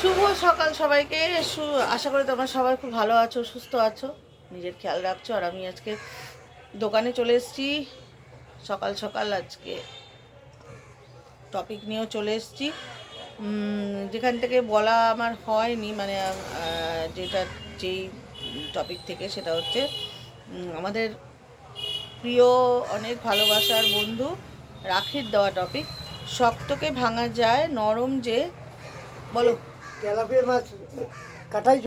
শুভ সকাল সবাইকে। আশা করি তোমরা সবাই খুব ভালো আছো, সুস্থ আছো। নিজের খেয়াল রাখছো। আর আমি আজকে দোকানে চলে এসেছি। সকাল সকাল আজকে টপিক নিয়েও চলে এসেছি। যেখান থেকে বলা আমার হয়নি মানে যেটা যেই টপিক থেকে সেটা হচ্ছে আমাদের প্রিয়, অনেক ভালোবাসার বন্ধু রাখির দেওয়া টপিক শক্তকে ভাঙা যায়, নরম যে, বলো। তেলাপিয়া মাছ কাটাই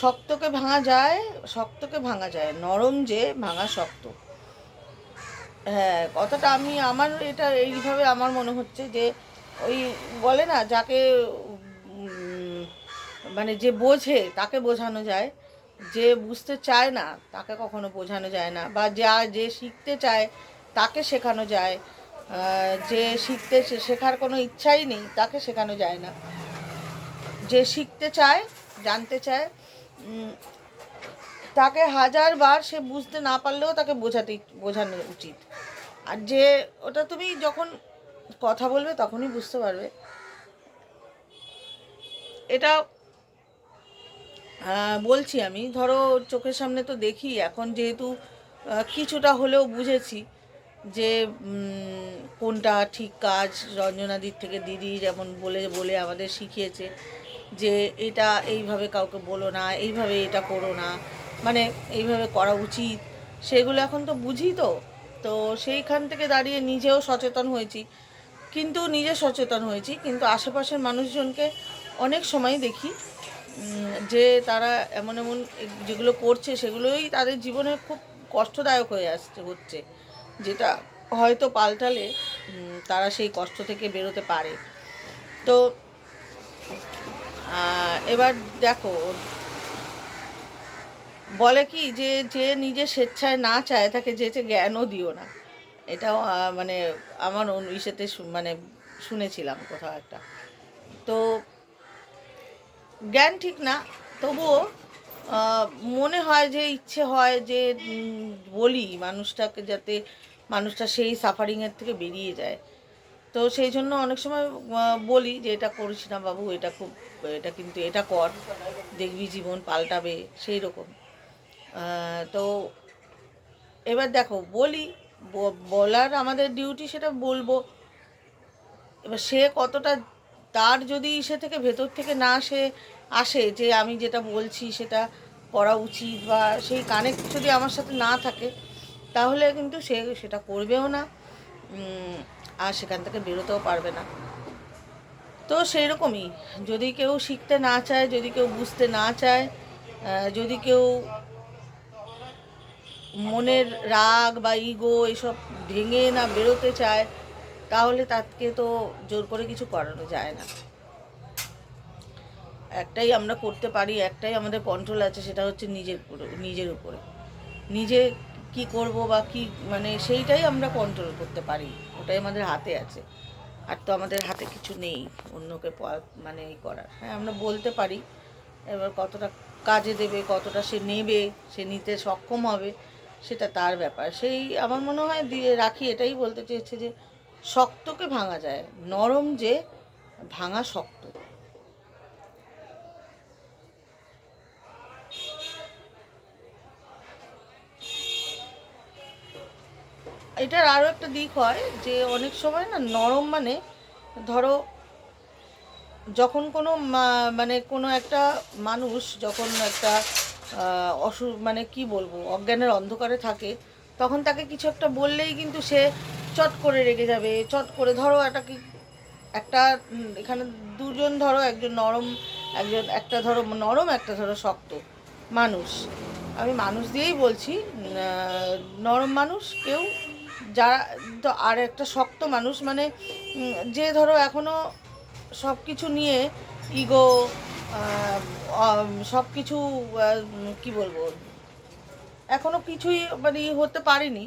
শক্তকে ভাঙা যায়, শক্তকে ভাঙা যায়, নরম যে ভাঙা শক্ত। হ্যাঁ কথাটা আমি, আমার এটা এইভাবে আমার মনে হচ্ছে যে, ওই বলে না, যাকে মানে যে বোঝে, তাকে বোঝানো যায়। যে বুঝতে চায় না, তাকে কখনো বোঝানো যায় না, বা যা, যে শিখতে চায়, তাকে শেখানো যায়। যে শিখতে শেখার কোনো ইচ্ছাই নেই, তাকে শেখানো যায় না। যে শিখতে চায়, জানতে চায় তাকে হাজারবার সে বুঝতে না পারলেও তাকে বোঝাতে বোঝানো উচিত। আর যে, ওটা তুমি যখন কথা বলবে তখনই বুঝতে পারবে। এটা বলছি আমি, ধরো চোখের সামনে তো দেখি, এখন যেহেতু কিছুটা হলেও বুঝেছি যে কোনটা ঠিক কাজ রঞ্জনাদির থেকে দিদি যেমন বলে বলে আমাদের শিখিয়েছে যে, এটা এইভাবে কাউকে বলো না, এইভাবে এটা করো না মানে এইভাবে করা উচিত, সেগুলো এখন তো বুঝি তো। তো সেইখান থেকে দাঁড়িয়ে নিজেও সচেতন হয়েছি, কিন্তু নিজে সচেতন হয়েছি, কিন্তু আশেপাশের মানুষজনকে অনেক সময় দেখি যে তারা এমন এমন যেগুলো করছে, সেগুলোই তাদের জীবনে খুব কষ্টদায়ক হয়ে আসছে, হচ্ছে। যেটা হয়তো পাল্টালে তারা সেই কষ্ট থেকে বেরোতে পারে। তো এবার দেখো, বলে কি যে যে নিজে স্বেচ্ছায় না চায় তাকে যেচে জ্ঞানও দিও না। এটাও মানে আমার ইসেতে মানে শুনেছিলাম কোথাও একটা। তো, জ্ঞান ঠিক না, তবুও মনে হয় যে, ইচ্ছে হয় যে বলি মানুষটাকে যাতে মানুষটা সেই সাফারিংয়ের থেকে বেরিয়ে যায়। তো সেই জন্য অনেক সময় বলি যে এটা করিস না বাবু, এটা খুব, এটা কিন্তু, এটা কর। দেখবি জীবন পাল্টাবে, সেই রকম। তো এবার দেখো, বলি বলার আমাদের ডিউটি সেটা বলব। এবার সে কতটা, তার যদি সে থেকে ভেতর থেকে না সে আসে যে আমি যেটা বলছি সেটা করা উচিত বা সেই কানেক্ট যদি আমার সাথে না থাকে তাহলে কিন্তু সে সেটা করবেও না আর সেখান থেকে বেরোতেও পারবে না। তো সেই রকমই যদি কেউ শিখতে না চায়, যদি কেউ বুঝতে না চায় যদি কেউ মনের রাগ বা ইগো এসব ভেঙে না বেরোতে চায়, তাহলে তাকে তো জোর করে কিছু করানো যায় না। একটাই আমরা করতে পারি, একটাই আমাদের কন্ট্রোল আছে, সেটা হচ্ছে নিজের নিজের উপরে। নিজে কি করব বা কি মানে সেইটাই আমরা কন্ট্রোল করতে পারি। ওটাই আমাদের হাতে আছে। আর তো আমাদের হাতে কিছু নেই, অন্যকে মানে এই করার। হ্যাঁ আমরা বলতে পারি, এবার কতটা কাজে দেবে, কতটা সে নেবে, সে নিতে সক্ষম হবে, সেটা তার ব্যাপার। সেই আমার মনে হয় দিয়ে রাখি, এটাই বলতে চেয়েছে যে শক্তকে ভাঙা যায়, নরম যে ভাঙা শক্ত। এটার আরও একটা দিক হয় যে অনেক সময় না নরম মানে ধরো যখন কোনো মানে কোনো একটা মানুষ যখন একটা অসু মানে কি বলব, অজ্ঞানের অন্ধকারে থাকে, তখন তাকে কিছু একটা বললেই কিন্তু সে চট করে রেগে যাবে, চট করে ধরো একটা কি, একটা এখানে দুজন ধরো, একজন নরম, একজন একটা ধরো, নরম একটা ধরো শক্ত মানুষ। আমি মানুষ দিয়েই বলছি নরম মানুষ কেউ যারা তো আর একটা শক্ত মানুষ মানে যে ধরো এখনও সব কিছু নিয়ে ইগো সব কিছু কি বলব, এখনও কিছুই মানে হতে পারেনি,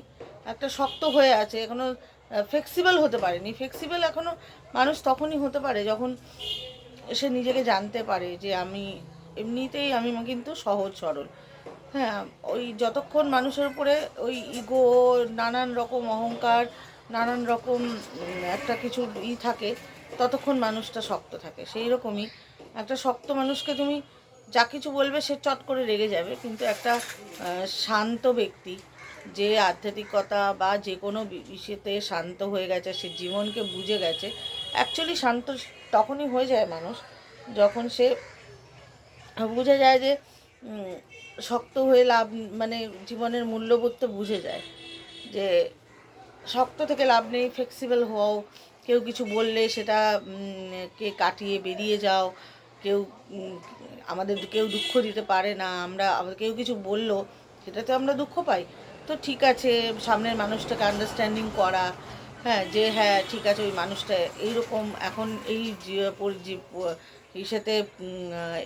একটা শক্ত হয়ে আছে, এখনও ফ্লেক্সিবল হতে পারেনি। ফ্লেক্সিবল এখনও মানুষ তখনই হতে পারে যখন সে নিজেকে জানতে পারে যে আমি, এমনিতেই আমি কিন্তু সহজ, সরল। হ্যাঁ ওই যতক্ষণ মানুষের উপরে ওই ইগো নানান রকম অহংকার, নানান রকম একটা কিছু ই থাকে, ততক্ষণ মানুষটা শক্ত থাকে। সেই রকমই একটা শক্ত মানুষকে তুমি যা কিছু বলবে সে চট করে রেগে যাবে, কিন্তু একটা শান্ত ব্যক্তি যে আধ্যাত্মিকতা বা যে কোনো বিষয়তে শান্ত হয়ে গেছে, সে জীবনকে বুঝে গেছে অ্যাকচুয়ালি শান্ত, তখনই হয়ে যায় মানুষ, যখন সে বুঝে যায় যে শক্ত হয়ে লাভ মানে জীবনের মূল্যবোধটা বুঝে যায় যে শক্ত থেকে লাভ নেই ফ্লেক্সিবল হও, কেউ কিছু বললে সেটা কে কাটিয়ে বেরিয়ে যাও, কেউ আমাদের কেউ দুঃখ দিতে পারে না, আমরা কেউ কিছু বলল, সেটাতে আমরা দুঃখ পাই। তো ঠিক আছে, সামনের মানুষটাকে আন্ডারস্ট্যান্ডিং করা হ্যাঁ যে হ্যাঁ ঠিক আছে, ওই মানুষটা এইরকম এখন এই ইসেতে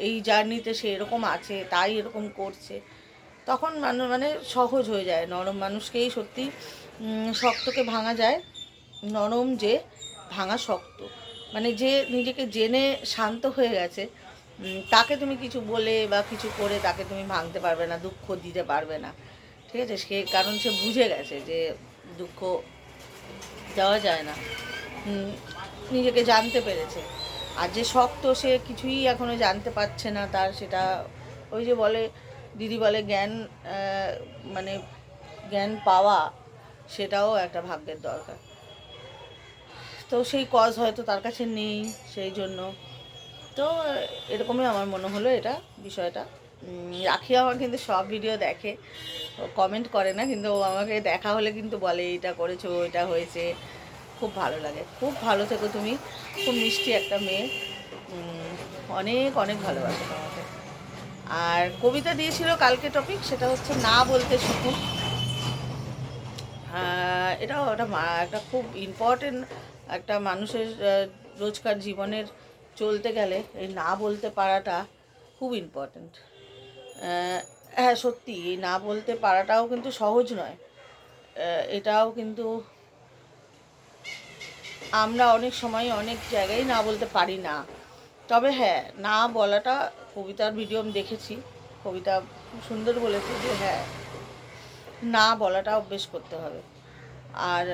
এই জার্নিতে সে এরকম আছে, তাই এরকম করছে, তখন মানুষ মানে সহজ হয়ে যায়। নরম মানুষকেই সত্যি শক্তকে ভাঙা যায়, নরম যে ভাঙা শক্ত। মানে যে নিজেকে জেনে শান্ত হয়ে গেছে তাকে তুমি কিছু বলে বা কিছু করে তাকে তুমি ভাঙতে পারবে না, দুঃখ দিতে পারবে না, ঠিক আছে? সে, কারণ সে বুঝে গেছে যে দুঃখ দেওয়া যায় না। নিজেকে জানতে পেরেছে। আর যে শক্ত, সে কিছুই এখনও জানতে পারছে না তার, সেটা ওই যে বলে, দিদি বলে জ্ঞান মানে জ্ঞান পাওয়া, সেটাও একটা ভাগ্যের দরকার। তো সেই কজ হয়তো তার কাছে নেই সেই জন্য। তো এরকমই আমার মনে হলো এটা বিষয়টা। রাখি আমার কিন্তু সব ভিডিও দেখে। কমেন্ট করে না, কিন্তু ও আমাকে দেখা হলে কিন্তু বলে এটা করেছ এটা হয়েছে। খুব ভালো লাগে। খুব ভালো থেকো তুমি। খুব মিষ্টি একটা মেয়ে। অনেক অনেক ভালোবাসো তোমাকে। আর কবিতা দিয়েছিল কালকে টপিক সেটা হচ্ছে না বলতে শিখুন একটা মা- একটা খুব ইম্পর্টেন্ট একটা মানুষের রোজকার জীবনের চলতে গেলে এই না বলতে পারাটা খুব ইম্পর্টেন্ট হ্যাঁ সত্যি, না বলতে পারাটাও কিন্তু সহজ নয়। এটাও কিন্তু আমরা অনেক সময় অনেক জায়গায় না বলতে পারি না। তবে হ্যাঁ না বলাটা কবিতার ভিডিও আমি দেখেছি। কবিতা খুব সুন্দর বলেছে যে হ্যাঁ না বলাটা অভ্যেস করতে হবে। আর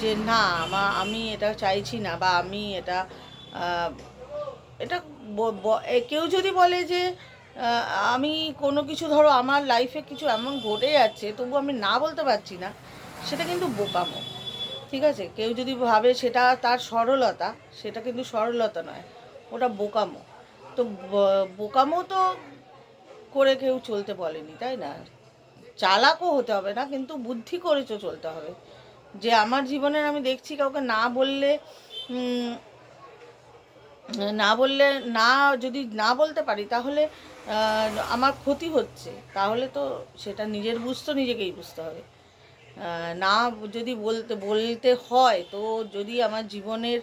যে না, আমা, আমি এটা চাইছি না বা আমি এটা এটা কেউ যদি বলে যে আমি কোনো কিছু ধরো, আমার লাইফে কিছু এমন ঘটে যাচ্ছে, তবু আমি না বলতে পারছি না, সেটা কিন্তু বোকামো, ঠিক আছে? কেউ যদি ভাবে সেটা তার সরলতা, সেটা কিন্তু সরলতা নয়, ওটা বোকামো। তো বোকামো তো করে কেউ চলতে বলেনি, তাই না? চালাকও হতে হবে না, কিন্তু বুদ্ধি করে তো চলতে হবে। যে আমার জীবনের আমি দেখছি কাউকে না বললে না বললে, না যদি না বলতে পারি, তাহলে আমার ক্ষতি হচ্ছে। তাহলে তো সেটা নিজের বুঝতে, নিজেকেই বুঝতে হবে। না যদি বলতে বলতে হয়, তো যদি আমার জীবনের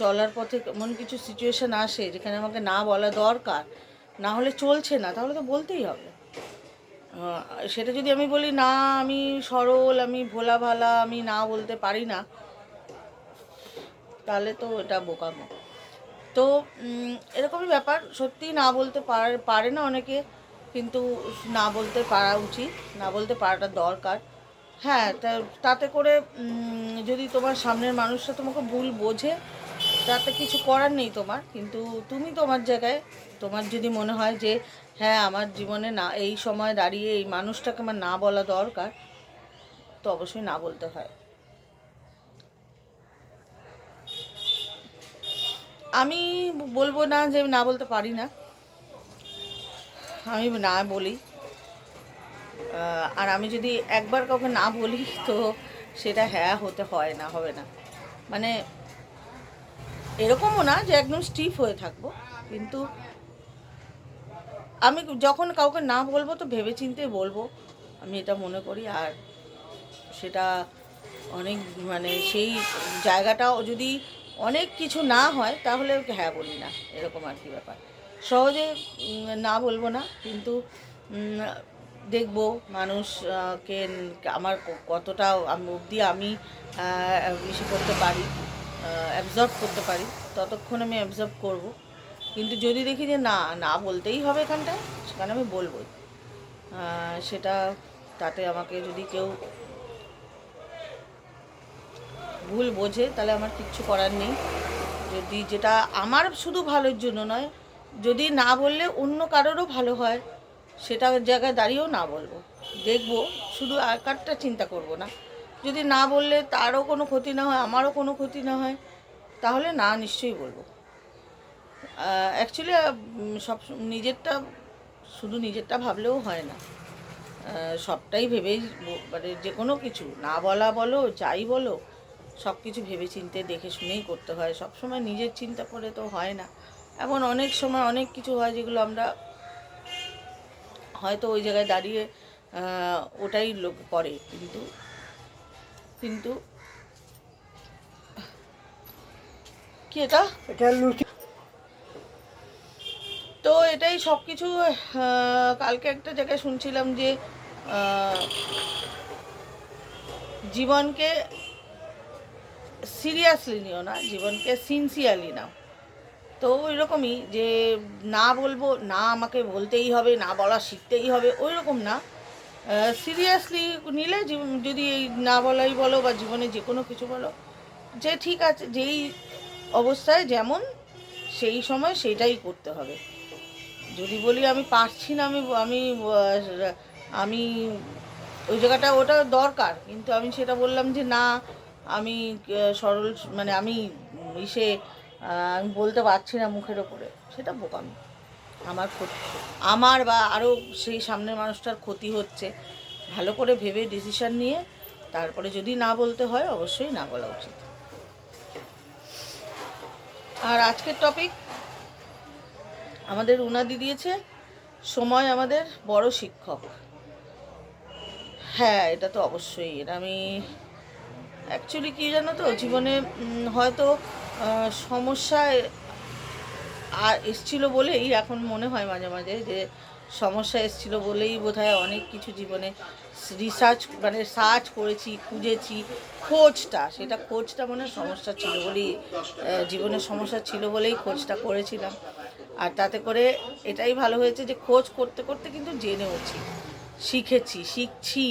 চলার পথে এমন কিছু সিচুয়েশান আসে, যেখানে আমাকে না বলা দরকার, না হলে চলছে না, তাহলে তো বলতেই হবে। সেটা যদি আমি বলি, না, আমি সরল, আমি ভোলা ভালা আমি না বলতে পারি না, তাহলে তো এটা বোকামো। তো এরকমই ব্যাপার। সত্যি না বলতে পারে না অনেকে, কিন্তু না বলতে পারা উচিত। না বলতে পারাটা দরকার। হ্যাঁ তাতে করে যদি তোমার সামনের মানুষটা তোমাকে ভুল বোঝে, তাতে কিছু করার নেই তোমার। কিন্তু তুমি তোমার জায়গায়, তোমার যদি মনে হয় যে হ্যাঁ আমার জীবনে না, এই সময় দাঁড়িয়ে এই মানুষটাকে আমার না বলা দরকার, তো অবশ্যই না বলতে হয়। আমি বলব না যে না বলতে পারি না। আমি না বলি। আর আমি যদি একবার কাউকে না বলি, তো সেটা হ্যাঁ হতে হয় না, হবে না। মানে এরকমও না যে একদম স্টিফ হয়ে থাকব। কিন্তু আমি যখন কাউকে না বলব, তো ভেবেচিন্তে বলব। আমি এটা মনে করি, আর সেটা অনেক মানে সেই জায়গাটাও যদি অনেক কিছু না হয়, তাহলে হ্যাঁ বলি না, এরকম আর কি ব্যাপার। সহজে না বলব না, কিন্তু দেখব মানুষ কে, আমার কতটা অবধি আমি ইসে করতে পারি অ্যাবজর্ব করতে পারি, ততক্ষণ আমি অ্যাবজর্ব করব। কিন্তু যদি দেখি যে না না বলতেই হবে এখানটায়, সেখানে আমি বলবোই। সেটা, তাতে আমাকে যদি কেউ ভুল বোঝে, তাহলে আমার কিচ্ছু করার নেই। যদি যেটা আমার শুধু ভালোর জন্য নয়, যদি না বললে অন্য কারোরও ভালো হয়, সেটা জায়গায় দাঁড়িয়েও না বলব। দেখব, শুধু একারটা চিন্তা করব না। যদি না বললে তারও কোনো ক্ষতি না হয়, আমারও কোনো ক্ষতি না হয়, তাহলে না নিশ্চয়ই বলব। অ্যাকচুয়ালি সব নিজেরটা, শুধু নিজেরটা ভাবলেও হয় না। সবটাই ভেবেই মানে যে কোনো কিছু, না বলা বলো, যাই বলো সব কিছু ভেবে চিন্তে দেখে শুনেই করতে হয়। সব সময় নিজের চিন্তা করে তো হয় না। এমন অনেক সময় অনেক কিছু হয় যেগুলো আমরা হয়তো ওই জায়গায় দাঁড়িয়ে ওটাই লোক করে। কিন্তু কিন্তু কি এটা? এটা লুচি। তো এটাই সব কিছু কালকে একটা জায়গায় শুনছিলাম যে জীবনকে সিরিয়াসলি নিও না, জীবনকে সিনসিয়ারলি নাও। তো ওই রকমই যে না বলব, না আমাকে বলতেই হবে, না বলা শিখতেই হবে ওই রকম না সিরিয়াসলি নিলে যদি এই না বলাই বলো বা জীবনে যে কোনো কিছু বলো, যে ঠিক আছে, যেই অবস্থায় যেমন সেই সময় সেইটাই করতে হবে। যদি বলি আমি পারছি না, আমি আমি আমি ওই জায়গাটা, ওটা দরকার, কিন্তু আমি সেটা বললাম যে না আমি সরল মানে আমি ইসে আমি বলতে পারছি না মুখের ওপরে। সেটা বোকামি। আমার ক্ষতি। আমার বা আরও সেই সামনের মানুষটার ক্ষতি হচ্ছে। ভালো করে ভেবে ডিসিশান নিয়ে তারপরে যদি না বলতে হয়, অবশ্যই না বলা উচিত। আর আজকের টপিক আমাদের উনাদি দিয়েছে, সময় আমাদের বড় শিক্ষক। হ্যাঁ এটা তো অবশ্যই। এটা আমি অ্যাকচুয়ালি কী জানো তো? জীবনে হয়তো সমস্যায় আর এসছিল বলেই এখন মনে হয় মাঝে মাঝে যে সমস্যা এসছিল বলেই বোধহয় অনেক কিছু জীবনে রিসার্চ মানে সার্চ করেছি, খুঁজেছি। খোঁজটা, সেটা খোঁজটা মানে সমস্যা ছিল বলেই জীবনের সমস্যা ছিল বলেই খোঁজটা করেছিলাম। আর তাতে করে এটাই ভালো হয়েছে যে খোঁজ করতে করতে কিন্তু জেনেওছি, শিখেছি, শিখছি,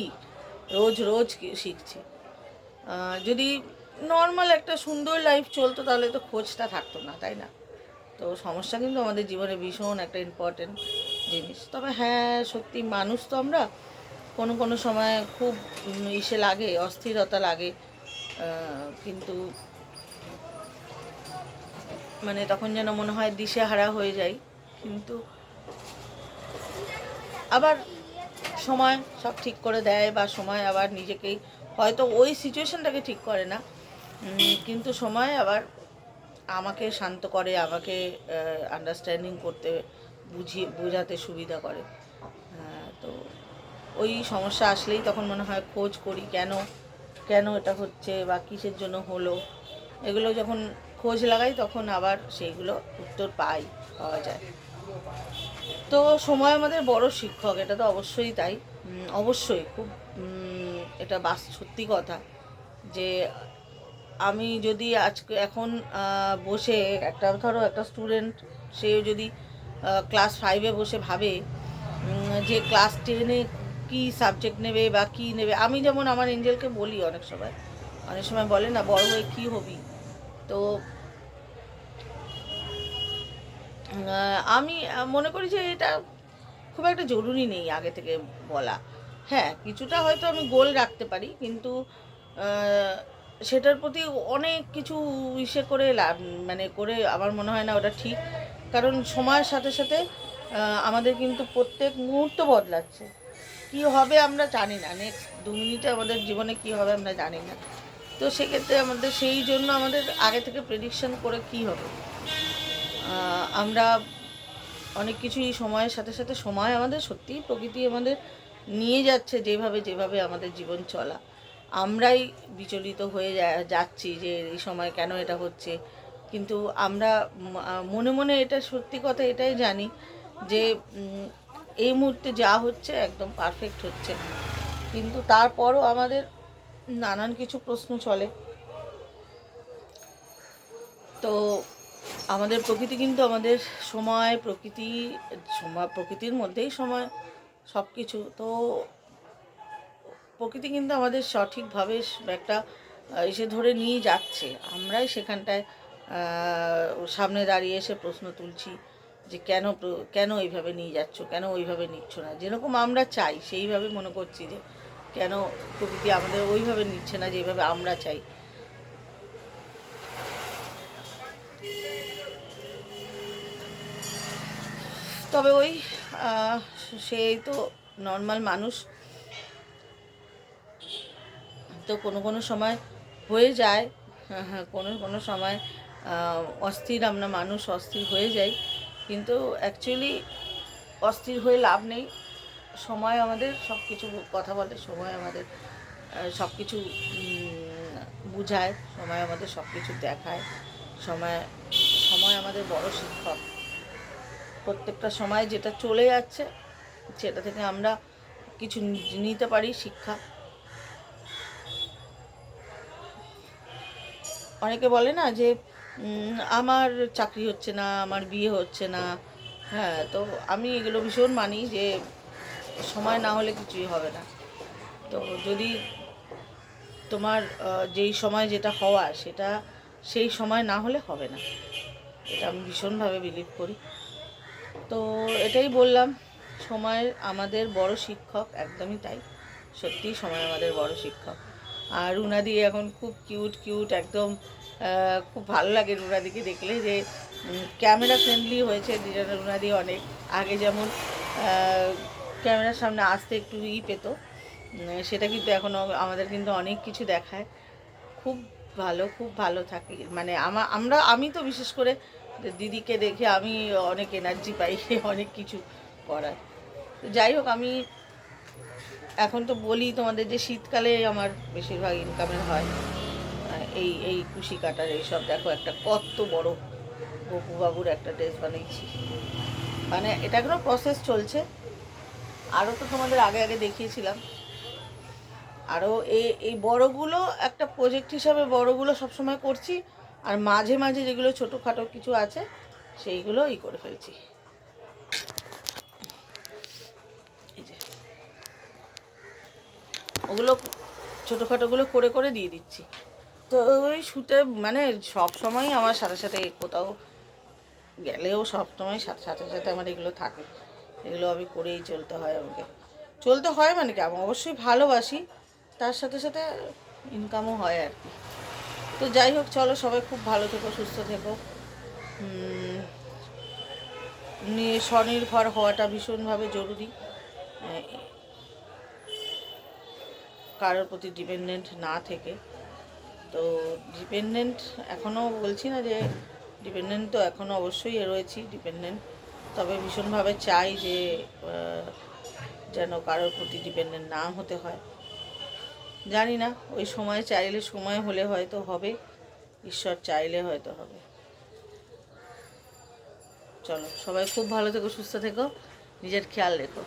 রোজ রোজ শিখছি। যদি নর্মাল একটা সুন্দর লাইফ চলতো, তাহলে তো খোঁজটা থাকতো না, তাই না? তো সমস্যা কিন্তু আমাদের জীবনে ভীষণ একটা ইম্পর্টেন্ট জিনিস। তবে হ্যাঁ সত্যি মানুষ তো আমরা কোনো কোনো সময় খুব ইসে লাগে, অস্থিরতা লাগে কিন্তু মানে তখন যেন মনে হয় দিশেহারা হয়ে যাই, কিন্তু আবার সময় সব ঠিক করে দেয় বা সময় আবার নিজেকেই হয়তো ওই সিচুয়েশনটাকে ঠিক করে না। কিন্তু সময় আবার আমাকে শান্ত করে, আমাকে আন্ডারস্ট্যান্ডিং করতে বুঝিয়ে, বোঝাতে সুবিধা করে। তো ওই সমস্যা আসলেই তখন মনে হয় খোঁজ করি, কেন কেন এটা হচ্ছে বা কিসের জন্য হলো? এগুলো যখন খোঁজ লাগাই, তখন আবার সেইগুলো উত্তর পাই, পাওয়া যায়। তো সময় আমাদের বড় শিক্ষক, এটা তো অবশ্যই তাই। অবশ্যই, খুব এটা বাস, সত্যি কথা। যে আমি যদি আজকে, এখন বসে একটা, ধরো একটা স্টুডেন্ট সে যদি ক্লাস ফাইভে বসে ভাবে যে ক্লাস টেনে কী সাবজেক্ট নেবে বা কী নেবে। আমি যেমন আমার এঞ্জেলকে বলি অনেক সময়। অনেক সময় বলে না, বড় হয়ে কী হবি? তো আমি মনে করি যে এটা খুব একটা জরুরি নেই আগে থেকে বলা। হ্যাঁ কিছুটা হয়তো আমি গোল রাখতে পারি, কিন্তু সেটার প্রতি অনেক কিছু ইসে করে লাভ মানে করে আমার মনে হয় না ওটা ঠিক। কারণ সময়ের সাথে সাথে আমাদের কিন্তু প্রত্যেক মুহূর্ত বদলাচ্ছে। কি হবে আমরা জানি না নেক্সট দু মিনিটে আমাদের জীবনে কি হবে আমরা জানি না। তো সেক্ষেত্রে আমাদের সেই জন্য আমাদের আগে থেকে প্রেডিকশন করে কি হবে। আমরা অনেক কিছুই সময়ের সাথে সাথে সময় আমাদের সত্যিই প্রকৃতি আমাদের নিয়ে যাচ্ছে যেভাবে যেভাবে আমাদের জীবন চলা। আমরাই বিচলিত হয়ে যাচ্ছি যে এই সময় কেন এটা হচ্ছে। কিন্তু আমরা মনে মনে এটা সত্যি কথা এটাই জানি যে এই মুহূর্তে যা হচ্ছে একদম পারফেক্ট হচ্ছে। কিন্তু তারপরও আমাদের নানান কিছু প্রশ্ন চলে। তো আমাদের প্রকৃতি কিন্তু আমাদের সময়, প্রকৃতি, সময়, প্রকৃতির মধ্যেই সময়। সব কিছু তো প্রকৃতি কিন্তু আমাদের সঠিকভাবে একটা এসে ধরে নিয়ে যাচ্ছে। আমরাই সেখানটায় সামনে দাঁড়িয়ে এসে প্রশ্ন তুলছি যে কেন কেন এইভাবে নিয়ে যাচ্ছ, কেন ওইভাবে নিচ্ছ না? যেরকম আমরা চাই, সেইভাবে মনে করছি যে কেন প্রকৃতি আমাদের ওইভাবে নিচ্ছে না যেভাবে আমরা চাই। তবে ওই সেই তো নর্মাল মানুষ। তো কোনো কোনো সময় হয়ে যায় হ্যাঁ হ্যাঁ কোনো কোনো সময় অস্থির আমরা মানুষ অস্থির হয়ে যাই। কিন্তু অ্যাকচুয়ালি অস্থির হয়ে লাভ নেই। সময় আমাদের সব কিছু কথা বলে, সময় আমাদের সব কিছু বুঝায়, সময় আমাদের সব কিছু দেখায়। সময় সময় আমাদের বড় শিক্ষক। প্রত্যেকটা সময় যেটা চলে যাচ্ছে, সেটা থেকে আমরা কিছু নিতে পারি শিক্ষা। অনেকে বলে না যে আমার চাকরি হচ্ছে না, আমার বিয়ে হচ্ছে না। হ্যাঁ তো আমি এগুলো ভীষণ মানি যে, সময় না হলে কিছুই হবে না। তো যদি তোমার যেই সময় যেটা হওয়ার, সেটা সেই সময় না হলে হবে না। এটা আমি ভীষণভাবে বিলিভ করি। তো এটাই বললাম, সময় আমাদের বড় শিক্ষক, একদমই তাই। সত্যিই সময় আমাদের বড় শিক্ষক। আর রুনাদি এখন খুব কিউট কিউট একদম খুব ভালো লাগে রুনাদিকে দেখলে যে ক্যামেরা ফ্রেন্ডলি হয়েছে রুনাদি অনেক। আগে যেমন ক্যামেরার সামনে আসতে একটু ই পেত সেটা কিন্তু এখন আমাদের কিন্তু অনেক কিছু দেখায়। খুব ভালো খুব ভালো থাকি। মানে আমা, আমরা, আমি তো বিশেষ করে দিদিকে দেখে আমি অনেক এনার্জি পাই অনেক কিছু করার। তো যাই হোক, আমি এখন তো বলি তোমাদের যে শীতকালে আমার বেশিরভাগ ইনকামের হয়। এই এই কুশি কাটার এইসব দেখো, একটা কত বড় গপু বাবুর একটা ড্রেস বানিয়েছি। মানে এটা এখনও প্রসেস চলছে। আরও তো তোমাদের আগে আগে দেখিয়েছিলাম। আরও এই এই বড়গুলো একটা প্রজেক্ট হিসাবে বড়গুলো সবসময় করছি। আর মাঝে মাঝে যেগুলো ছোটোখাটো কিছু আছে, সেইগুলো ই করে ফেলছি। ওগুলো ছোটোখাটোগুলো করে করে দিয়ে দিচ্ছি। তো ওই শুতে মানে সব সময় আমার সাথে সাথে কোথাও গেলেও সব সময় সাথে সাথে সাথে আমার এগুলো থাকে। এগুলো আমি করেই চলতে হয় আমাকে। চলতে হয় মানে কি? আমি অবশ্যই ভালোবাসি, তার সাথে সাথে ইনকামও হয় আর কি। তো যাই হোক, চলো সবাই খুব ভালো থেকো, সুস্থ থেকো। স্বনির্ভর হওয়াটা ভীষণভাবে জরুরি। কারোর প্রতি ডিপেন্ডেন্ট না থেকে। তো ডিপেন্ডেন্ট এখনও বলছি না যে ডিপেন্ডেন্ট তো এখনও অবশ্যই রয়েছি ডিপেন্ডেন্ট তবে ভীষণভাবে চাই যে যেন কারোর প্রতি ডিপেন্ডেন্ট না হতে হয়। জানি না, ওই সময় চাইলে সময় হলে হয়তো হবে, ঈশ্বর চাইলে হয়তো হবে। চলো, সবাই খুব ভালো থেকো, সুস্থ থেকো, নিজের খেয়াল রেখো।